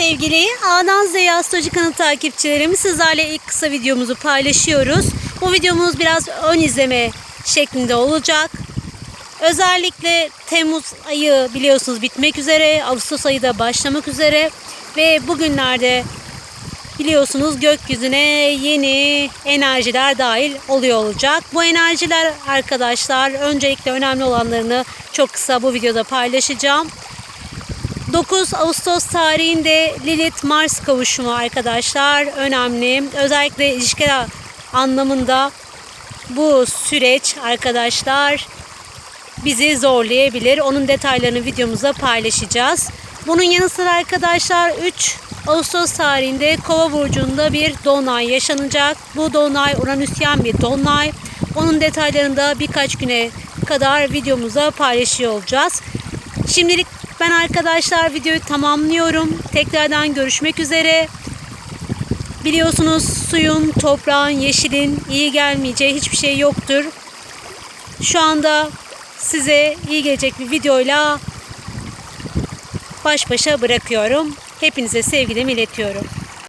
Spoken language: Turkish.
Sevgili A'dan Z'ye Astroloji kanalı takipçilerim sizlerle ilk kısa videomuzu paylaşıyoruz. Bu videomuz biraz ön izleme şeklinde olacak. Özellikle Temmuz ayı biliyorsunuz bitmek üzere, Ağustos ayı da başlamak üzere ve bugünlerde biliyorsunuz gökyüzüne yeni enerjiler dahil oluyor olacak. Bu enerjiler arkadaşlar öncelikle önemli olanlarını çok kısa bu videoda paylaşacağım. 9 Ağustos tarihinde Lilith Mars kavuşumu arkadaşlar önemli. Özellikle ilişkiler anlamında bu süreç arkadaşlar bizi zorlayabilir. Onun detaylarını videomuzda paylaşacağız. Bunun yanı sıra arkadaşlar 3 Ağustos tarihinde Kova burcunda bir dolunay yaşanacak. Bu dolunay Uranüsyen bir dolunay. Onun detaylarını da birkaç güne kadar videomuza paylaşıyor olacağız. Şimdilik ben arkadaşlar videoyu tamamlıyorum. Tekrardan görüşmek üzere. Biliyorsunuz suyun, toprağın, yeşilin iyi gelmeyeceği hiçbir şey yoktur. Şu anda size iyi gelecek bir videoyla baş başa bırakıyorum. Hepinize sevgilerimi iletiyorum.